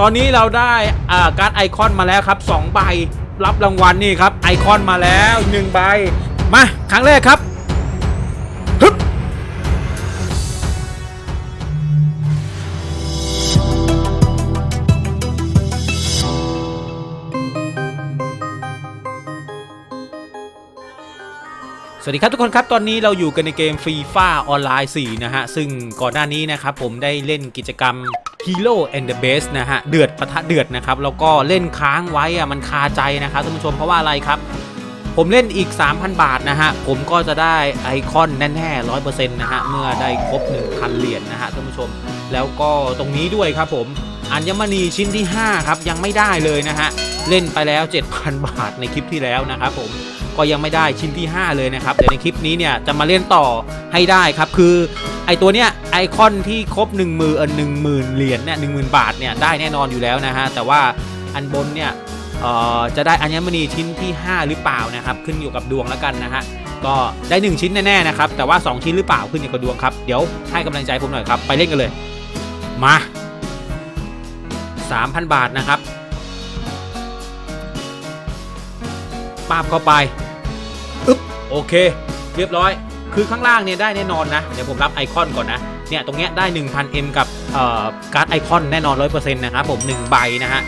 ตอนนี้เราได้การ์ดไอคอนมาแล้วครับ2ใบรับรางวัลนี่ครับไอคอนมาแล้ว1ใบมาครั้งแรกครับ สวัสดีครับทุกคนครับ ตอนนี้เราอยู่กันในเกมฟรีฟ้าออนไลน์ 4 นะฮะ ซึ่งก่อนหน้านี้นะครับผมได้เล่นกิจกรรม Hero and the Base นะฮะ เดือดปะทะเดือดนะครับ แล้วก็เล่นค้างไว้อะมันคาใจนะครับท่านผู้ชมเพราะว่าอะไรครับ ผมเล่นอีก 3,000 บาทนะฮะ ผมก็จะได้ไอคอนแน่ๆร้อยเปอร์เซ็นต์นะฮะ เมื่อได้ครบ 1,000 เหรียญนะฮะท่านผู้ชม แล้วก็ตรงนี้ด้วยครับผมอัญมณีชิ้นที่ 5 ครับ ยังไม่ได้เลยนะฮะ เล่นไปแล้ว 7,000 บาทในคลิปที่แล้วนะครับผม ก็ยังไม่ได้ชิ้นที่ 5 เลยนะครับ เดี๋ยวในคลิปนี้เนี่ยจะมาเล่นต่อให้ได้ครับ คือไอตัวเนี้ยไอคอนที่ครบ1 0 0 0 0เออหนึ่งหมื่นเหรียญเนี่ยหนึ่งหมื่นบาทเนี่ยได้แน่นอนอยู่แล้วนะฮะ แต่ว่าอันบนเนี่ยเอ่อจะได้อัญมณีชิ้นที่ 5 หรือเปล่านะครับ ขึ้นอยู่กับดวงแล้วกันนะฮะก็ได้ 1 ชิ้นแน่ๆนะครับ แต่ว่า 2 ชิ้นหรือเปล่าขึ้นอยู่กับดวงครับเดี๋ยวให้กำลังใจผมหน่อยครับ ไปเล่นกันเลย มา 3,000 บาทนะครับ ปาบเข้าไปอึ๊บโอเค เรียบร้อย คือข้างล่างเนี่ยได้แน่นอนนะ เดี๋ยวผมรับไอคอนก่อนนะ เนี่ยตรงเนี้ยได้ 1000M กับเอ่อการ์ดไอคอนแน่นอน 100%นะครับผม 1 ใบนะฮะ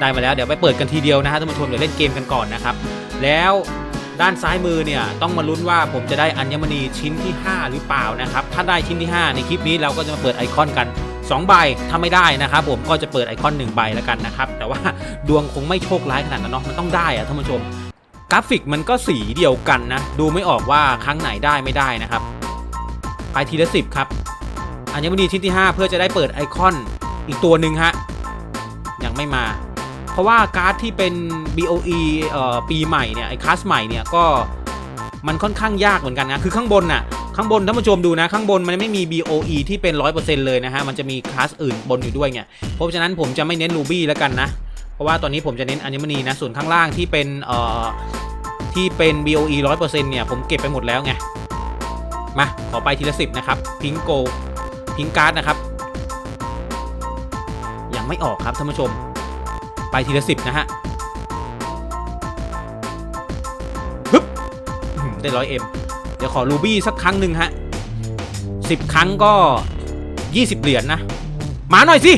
ได้มาแล้วเดี๋ยวไปเปิดกันทีเดียวนะฮะท่านผู้ชมเดี๋ยวเล่นเกมกันก่อนนะครับ แล้วด้านซ้ายมือเนี่ยต้องมาลุ้นว่าผมจะได้อัญมณีชิ้นที่ 5 หรือเปล่านะครับ ถ้าได้ชิ้นที่ 5 ในคลิปนี้เราก็จะมาเปิดไอคอนกัน 2 ใบถ้าไม่ได้นะครับผมก็จะเปิดไอคอน 1 ใบแล้วกันนะครับ แต่ว่าดวงคงไม่โชคร้ายขนาดนั้นเนาะมันต้องได้อะท่านผู้ชม กราฟิกมันก็สีเดียวกันนะ ดูไม่ออกว่าครั้งไหนได้ไม่ได้นะครับ ไปทีละสิบครับ อัญมณีชิ้นที่ 5 เพื่อจะได้เปิดไอคอนอีกตัวหนึ่งฮะ ยังไม่มา เพราะว่าการ์ดที่เป็น BOE เอ่อปีใหม่เนี่ยไอคลาสใหม่เนี่ยก็มันค่อนข้างยากเหมือนกันนะ คือข้างบนน่ะ ข้างบนท่านผู้ชมดูนะ ข้างบนมันไม่มี BOE ที่เป็น 100%เลยนะฮะ มันจะมีคลาสอื่นบนอยู่ด้วยเนี่ยเพราะฉะนั้นผมจะไม่เน้น Ruby แล้วกันนะ ราะว่าตอนนี้ผมจะเน้นอัญมณีนะ ส่วนข้างล่างที่เป็นเอ่อที่เป็น BOE 100%เนี่ย ผมเก็บไปหมดแล้วไง มา ขอไปทีละสิบนะครับ พิงโกพิงการ์ดนะครับ ยังไม่ออกครับท่านผู้ชม ไปทีละสิบนะฮะฮึบได้ร้อยเอ็มเดี๋ยวขอรูบี้สักครั้งหนึ่งฮะสิบครั้งก็ยี่สิบเหรียญนะ มาหน่อยสิ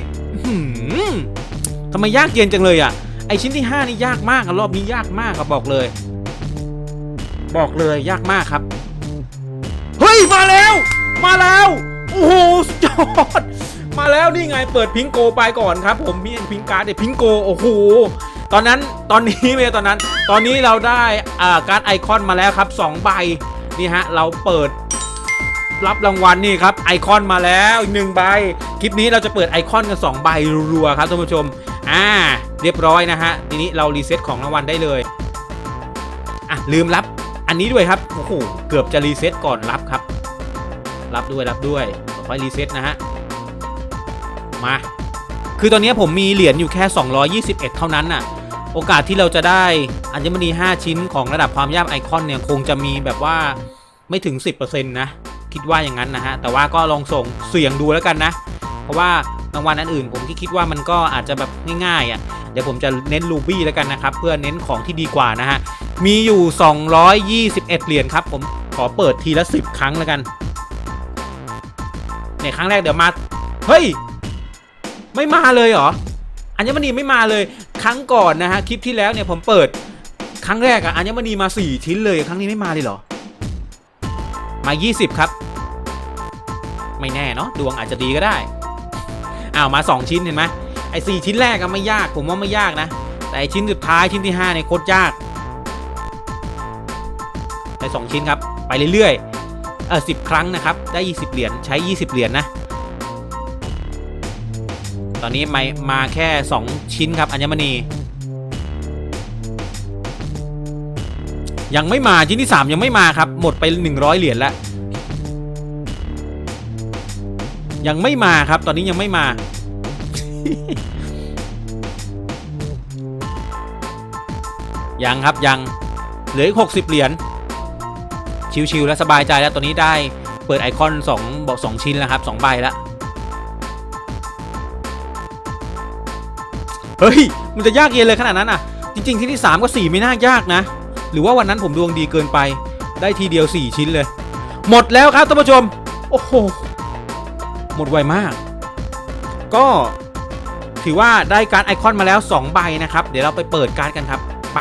ทำไมยากเย็นจังเลยอะ ไอชิ้นที่ 5 นี่ยากมากอะรอบนี้ยากมากครับบอกเลย บอกเลยยากมากครับ เฮ้ย มาแล้ว มาแล้ว โอ้โหสุดยอด มาแล้วนี่ไงเปิดพิงโกไปก่อนครับ ผมมีพิงการ์ดเนี่ยพิงโกโอ้โหตอนนั้นตอนนี้ไม่ตอนนั้น ตอนนี้เราได้อ่าการ์ดไอคอนมาแล้วครับ2ใบนี่ฮะเราเปิดรับรางวัลนี่ครับไอคอนมาแล้วอีกหนึ่งใบ คลิปนี้เราจะเปิดไอคอนกัน2ใบรัวๆครับท่านผู้ชม อ่า เรียบร้อยนะฮะ ทีนี้เรารีเซ็ตของรางวัลได้เลย อะ ลืมรับอันนี้ด้วยครับ โอ้โห เกือบจะรีเซ็ตก่อนรับครับ รับด้วยรับด้วยค่อยรีเซ็ตนะฮะ มา คือตอนนี้ผมมีเหรียญอยู่แค่ 221 เท่านั้นน่ะ โอกาสที่เราจะได้อัญมณี 5 ชิ้นของระดับความยากไอคอนเนี่ย คงจะมีแบบว่าไม่ถึง 10%นะ คิดว่าอย่างนั้นนะฮะ แต่ว่าก็ลองส่งเสี่ยงดูแล้วกันนะ เพราะว่า รางวัลอันอื่น ผมที่คิดว่ามันก็อาจจะแบบง่ายๆอะเดี๋ยวผมจะเน้นรูบี้แล้วกันนะครับ เพื่อเน้นของที่ดีกว่านะฮะ มีอยู่ 221 เหรียญครับ ผมขอเปิดทีละ 10 ครั้งแล้วกันเนี่ยครั้งแรกเดี๋ยวมา เฮ้ย ไม่มาเลยเหรอ อัญมณีไม่มาเลย ครั้งก่อนนะฮะคลิปที่แล้วเนี่ยผมเปิดครั้งแรกอะอัญมณีมา 4 ชิ้นเลย ครั้งนี้ไม่มาเลยเหรอ มา 20 ครับ ไม่แน่เนาะดวงอาจจะดีก็ได้ อ้าวมา 2 ชิ้นเห็นไหมไอ้สชิ้นแรกอะไม่ยากผมว่าไม่ยากนะ แต่ไอ้ชิ้นสุดท้ายชิ้นที่5เนี่ยโคตรยากได้2ชิ้นครับ ไปเรื่อยๆเออสิครั้งนะครับ ได้ 20 เหรียญใช้ 20 เหรียญนะตอนนี้มามาแค่ 2 ชิ้นครับอัญมณี ยังไม่มาชิ้นที่ 3 ยังไม่มาครับ หมดไป 100 เหรียญแล้ว ยังไม่มาครับ ตอนนี้ยังไม่มา ยังครับยัง เหลืออีก60เหรียญ ชิวๆแล้วสบายใจแล้วตอนนี้ได้เปิดไอคอน2บอก2ชิ้นแล้วครับ2ใบแล้ว เฮ้ย มันจะยากเย็นเลยขนาดนั้นอะ จริง ๆ ที่ที่3กับ4ไม่น่ายากนะ หรือว่าวันนั้นผมดวงดีเกินไป ได้ทีเดียว4ชิ้นเลย หมดแล้วครับท่านผู้ชม โอ้โห หมดไวมาก ก็ถือว่าได้การไอคอนมาแล้ว 2 ใบนะครับ เดี๋ยวเราไปเปิดการ์ดกันครับไป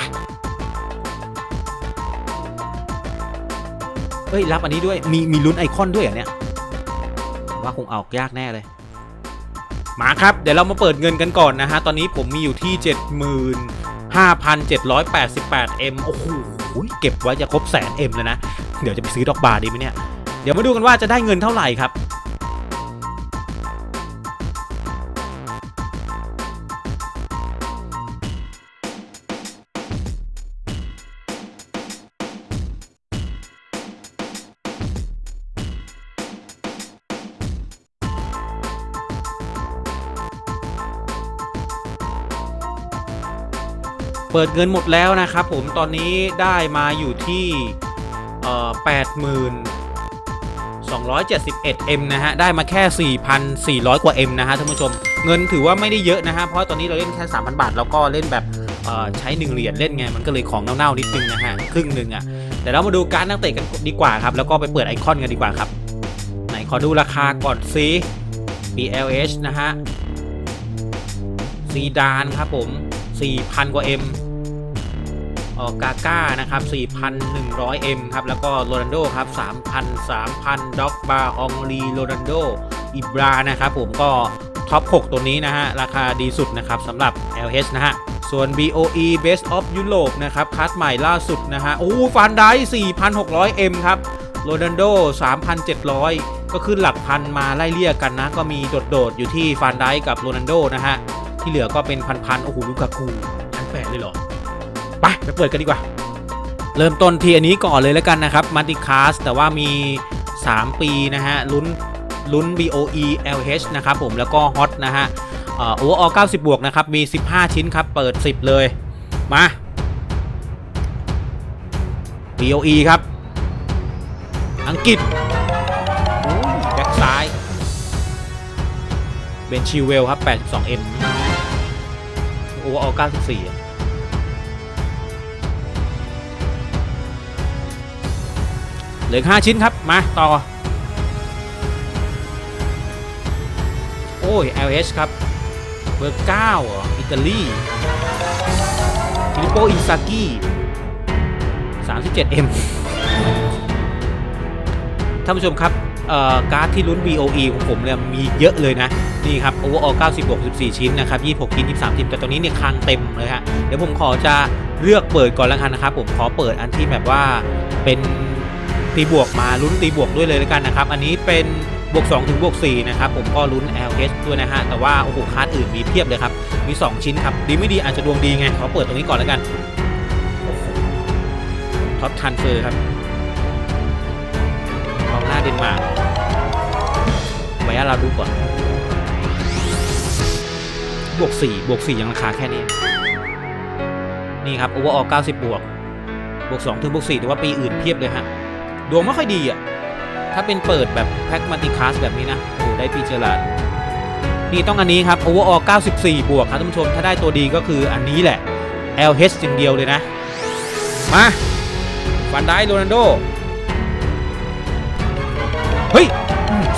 เฮ้ยรับอันนี้ด้วยมีมีลุ้นไอคอนด้วยเหรอเนี่ยว่าคงเอายากแน่เลย มาครับเดี๋ยวเรามาเปิดเงินกันก่อนนะฮะ ตอนนี้ผมมีอยู่ที่ 75,788 M โอ้โหเก็บไว้จะครบแสน M เลยนะ เดี๋ยวจะไปซื้อดอกบาร์ดีไหมเนี่ย เดี๋ยวมาดูกันว่าจะได้เงินเท่าไหร่ครับ เปิดเงินหมดแล้วนะครับผมตอนนี้ได้มาอยู่ที่เอ่อ80,271 M นะฮะ ได้มาแค่ 4,400 กว่า M นะฮะท่านผู้ชม เงินถือว่าไม่ได้เยอะนะฮะ เพราะตอนนี้เราเล่นแค่ 3,000 บาท แล้วก็เล่นแบบใช้ 1 เหรียญเล่นไง มันก็เลยของเน่าๆ นิดนึงนะฮะ ครึ่งหนึ่งอะ แต่เรามาดูการนักเตะกันดีกว่าครับ แล้วก็ไปเปิดไอคอนกันดีกว่าครับ ไหนขอดูราคาก่อนซิ BLH นะฮะซีดานครับผม 4,000 กว่า M กาก้านะครับ 4,100 M ครับ แล้วก็โรนัลโดครับ 3,000 3,000 ด็อกบาอองลีโรนัลโด อิบรา นะครับผมก็ท็อป 6 ตัวนี้นะฮะ ราคาดีสุดนะครับสำหรับ LH นะฮะ ส่วน BOE Best of Europe นะครับ คัดใหม่ล่าสุดนะฮะ โอ้ฟันได้ 4,600 M ครับ โรนัลโด 3,700 ก็ขึ้นหลักพันมาไล่เลี่ยกันนะ ก็มีโดดๆอยู่ที่ฟานได้กับโรนัลโดนะฮะ ที่เหลือก็เป็นพันๆโอ้โหลูกากูพันแปดเลยเหรอ ไปไปเปิดกันดีกว่า เริ่มต้นทีอันนี้ก่อนเลยแล้วกันนะครับมัลติคาสแต่ว่ามี 3 ปีนะฮะลุ้นลุ้น BOE LH นะครับผมแล้วก็ฮอตนะฮะโอเวอร์ออ90 บวกนะครับ มี 15 ชิ้นครับ เปิด 10 เลย มา BOE ครับ อังกฤษแบ็กซ้ายเบนชิเวลครับ 82M โอเวอร์ออ94 เหลืออก5ชิ้นครับ มาต่อ โอ้ย LH ครับ เบอร์9เหรออิตาลีฟิลิปโปอิซากิ 37M ท่านผู้ชมครับเอ่อการ์ดที่ลุ้น BOE ของผมเนี่ยมีเยอะเลยนะ นี่ครับ overall 90บวก14 ชิ้นนะครับ 26 ชิ้น 23ชิ้นแต่ตอนนี้เนี่ยคลังเต็มเลยฮะ เดี๋ยวผมขอจะเลือกเปิดก่อนแล้วกันนะครับ ผมขอเปิดอันที่แบบว่าเป็น ตีบวกมาลุ้นตีบวกด้วยเลยแล้วกันนะครับ อันนี้เป็นบวก2ถึงบวก4นะครับ ผมก็ลุ้น LH ด้วยนะฮะ แต่ว่า โอ้โหคาร์ดอื่นมีเพียบเลยครับ มี 2 ชิ้นครับ ดีไม่ดีอาจจะดวงดีไงขอเปิดตรงนี้ก่อนแล้วกันท็อปทันเฟอร์ครับกองหน้าเดนมาร์กไว้เราดูก่อน บวก4บวก4ยังราคาแค่นี้ นี่ครับโอเวอร์ออก90 บวก บวก2ถึงบวก4แต่ว่าปีอื่นเพียบเลยฮะ ดวงไม่ค่อยดีอะถ้าเป็นเปิดแบบแพ็กมัลติคลาสแบบนี้นะโอ้ได้ปีเจอร์ลาดนี่ต้องอันนี้ครับโอเวอร์ออ94 บวกครับท่านผู้ชม ถ้าได้ตัวดีก็คืออันนี้แหละ LH อย่างเดียวเลยนะ มาฟันได้โรนัลโด เฮ้ย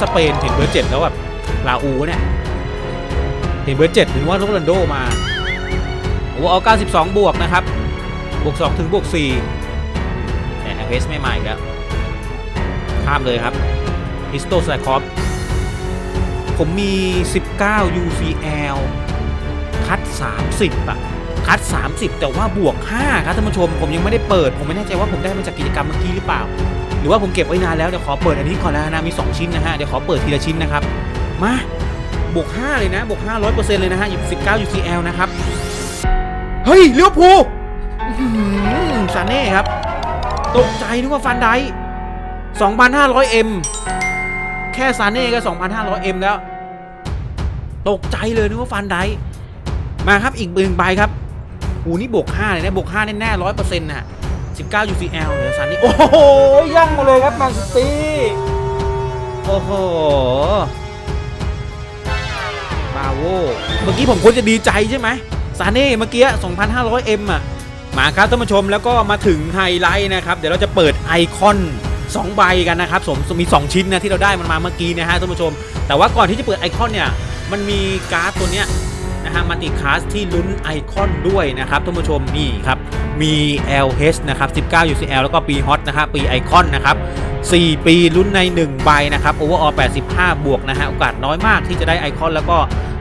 สเปนเห็นเบอร์เจ็ดแล้วแบบลาอูเนี่ย เห็นเบอร์เจ็ดถึงว่าโรนัลโดมาโอ้เอา92 บวกนะครับ บวก 2 ถึงบวก 4 แต่ LH ไม่มาอีกแล้ว ข้ามเลยครับฮิสโตสไซคอฟผมมี 19 UCL คัด 30อะคัด 30 แต่ว่าบวก 5 ครับท่านผู้ชม ผมยังไม่ได้เปิด ผมไม่แน่ใจว่าผมได้มาจากกิจกรรมเมื่อกี้หรือเปล่า หรือว่าผมเก็บไว้นานแล้ว เดี๋ยวขอเปิดอันนี้ก่อนแล้วนะมี 2 ชิ้นนะฮะ เดี๋ยวขอเปิดทีละชิ้นนะครับ มาบวก 5 เลยนะ บวก 500%เลยนะฮะ19 UCL นะครับ เฮ้ยเลี้ยวภูซาเน่ครับ ตกใจนึกว่าฟันได 2,500M แค่ซาเน่ก็ 2,500M แล้ว ตกใจเลยนึกว่าฟันไดมาครับอีกหนึ่งใบครับอูนี่บวก5เลยนะบวก5แน่ๆ100%น่ะ19 UCL เหลือซานี่โอ้โหย่งมาเลยครับแมนซิตี้โอ้โหบาโวเมื่อกี้ผมควรจะดีใจใช่ไหมซาเน่เมื่อกี้ 2,500M อะ มาครับท่านผู้ชมแล้วก็มาถึงไฮไลท์นะครับ เดี๋ยวเราจะเปิดไอคอน 2 ใบกันนะครับสมมี 2 ชิ้นนะที่เราได้มันมาเมื่อกี้นะฮะท่านผู้ชม แต่ว่าก่อนที่จะเปิดไอคอนเนี่ยมันมีการ์ดตัวเนี้ยนะฮะมัลติคลาสที่ลุ้นไอคอนด้วยนะครับท่านผู้ชมนี่ครับมี LH นะครับ 19 UCL แล้วก็ปีฮอตนะครับปีไอคอนนะครับ 4 ปีลุ้นใน 1 ใบนะครับโอเวอร์ออ85 บวกนะฮะโอกาสน้อยมากที่จะได้ไอคอนแล้วก็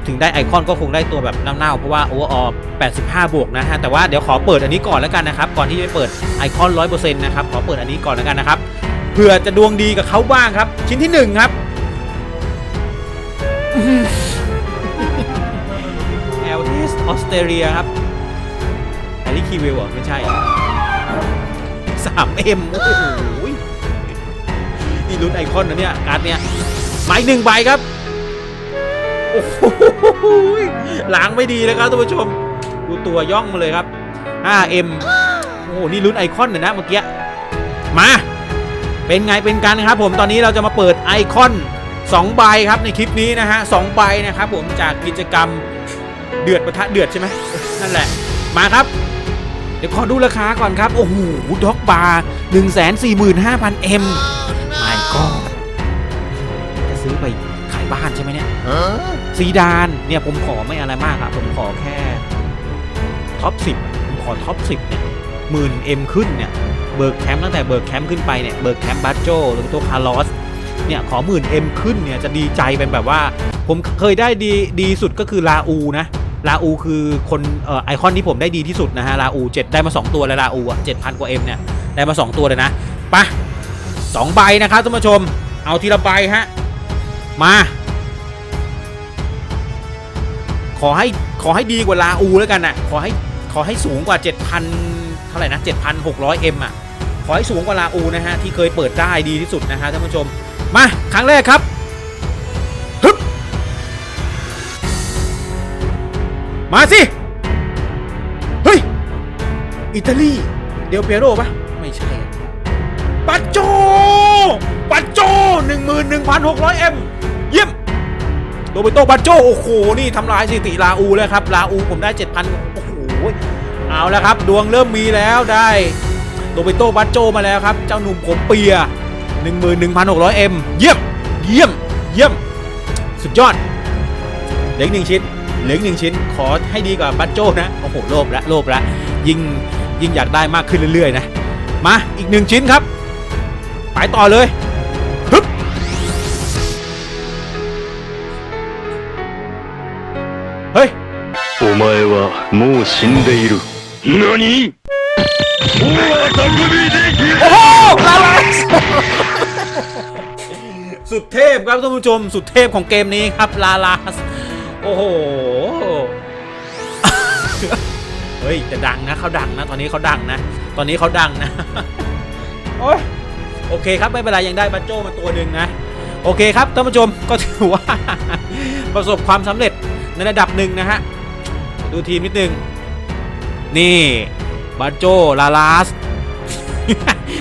ถึงได้ไอคอนก็คงได้ตัวแบบเน่าๆเพราะว่าโอเวอร์ออ85 บวกนะฮะแต่ว่าเดี๋ยวขอเปิดอันนี้ก่อนแล้วกันนะครับ ก่อนที่จะไปเปิดไอคอน 100%นะครับขอเปิดอันนี้ก่อนแล้วกันนะครับ เพื่อจะดวงดีกับเขาบ้างครับ ชิ้นที่1ครับ LH ออสเตรเลียครับแฮร์รี่คีวิลเหรอไม่ใช่ 3M โอ้โหนี่ลุ้นไอคอนนะเนี่ยการ์ดเนี่ยหมายหนึ่งใบครับ โอ้โหล้างไม่ดีเลยครับท่านผู้ชม ดูตัวย่องมาเลยครับ 5M โอ้โหนี่ลุ้นไอคอนเลยนะเมื่อกี้ มา เป็นไงเป็นกันนะครับผมตอนนี้เราจะมาเปิดไอคอน2ใบครับในคลิปนี้นะฮะสองใบนะครับผมจากกิจกรรมเดือดประทะเดือดใช่ไหมนั่นแหละมาครับ เดี๋ยวขอดูราคาก่อนครับ โอ้โหด็อกบาร์145,000 M ไม่ก็จะซื้อไปขายบ้านใช่ไหมเนี่ยซีดานเนี่ยผมขอไม่อะไรมากครับผมขอแค่ท็อป10ผมขอท็อป10เนี่ยหมื่นเอ็มขึ้นเนี่ย เบิร์กแคมป์ตั้งแต่เบิร์กแคมป์ขึ้นไปเนี่ยเบิร์กแคมป์บัตโจหรือตัวคาร์ลอสเนี่ยขอหมื่นเอ็มขึ้นเนี่ยจะดีใจเป็นแบบว่า ผมเคยได้ดีดีสุดก็คือลาอูนะลาอูคือคนออไอคอนที่ผมได้ดีที่สุดนะฮะลาอู7ได้มา 2 ตัวแล้วลาอูอะ7,000กว่า M เนี่ยได้มา 2 ตัวเลยนะปะสองใบนะครับท่านผู้ชม เอาทีละใบฮะมา ขอให้ขอให้ดีกว่าลาอูแล้วกันนะขอให้ขอให้สูงกว่า 7,000เท่าไหร่นะ7,600 M อะ ขอให้สูงกว่าลาอูนะฮะที่เคยเปิดได้ดีที่สุดนะฮะท่านผู้ชม มาครั้งแรกครับฮึบมาสิ เฮ้ย อิตาลี เดลเปียโรปะไม่ใช่ปัจโจปัจโจ11,600 M เยี่ยมโรเบโตปัจโจโอ้โห นี่ทำลายสถิติลาอูแล้วครับ ลาอูผมได้ 7,000 โอ้โห เอาแล้วครับ ดวงเริ่มมีแล้วได้ โรเบโตปัจโจมาแล้วครับ เจ้าหนุ่มผมเปีย 11,600 M เยี่ยม เยี่ยม เยี่ยม สุดยอด เหลืออีกหนึ่งชิ้น เหลืออีกหนึ่งชิ้น ขอให้ดีกว่าบัตโจนะ โอ้โห โลภละโลภละยิ่ง ยิ่งอยากได้มากขึ้นเรื่อยๆนะ มาอีกหนึ่งชิ้นครับ ไปต่อเลยฮึบเฮ้ย お前はもう死んでいる。何大あたくびでき โอ้โหลาลาสสุดเทพครับท่านผู้ชม สุดเทพของเกมนี้ครับลาลาสโอ้โห เฮ้ยจะดังนะเขาดังนะ ตอนนี้เขาดังนะ ตอนนี้เขาดังนะ โอ้ยโอเคครับ ไม่เป็นไรยังได้บัตโจมาตัวหนึ่งนะ โอเคครับท่านผู้ชมก็ถือว่า ประสบความสำเร็จในระดับหนึ่งนะฮะ ดูทีมนิดนึง นี่ บัตโจลาลาส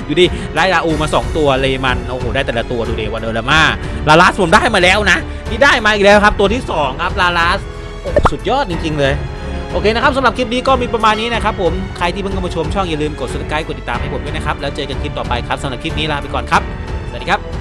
ดูดิได้ลาอูมา 2 ตัวเลมันโอ้โหได้แต่ละตัวดูดิวันเดอร์ลามาลาลาสผมได้มาแล้วนะ นี่ได้มาอีกแล้วครับ ตัวที่ 2 ครับลาลาสสุดยอดจริง ๆ เลย โอเคนะครับสำหรับคลิปนี้ก็มีประมาณนี้นะครับผม ใครที่เพิ่งเข้ามาชมช่องอย่าลืมกด subscribe กดติดตามให้ผมด้วยนะครับ แล้วเจอกันคลิปต่อไปครับสำหรับคลิปนี้ลาไปก่อนครับ สวัสดีครับ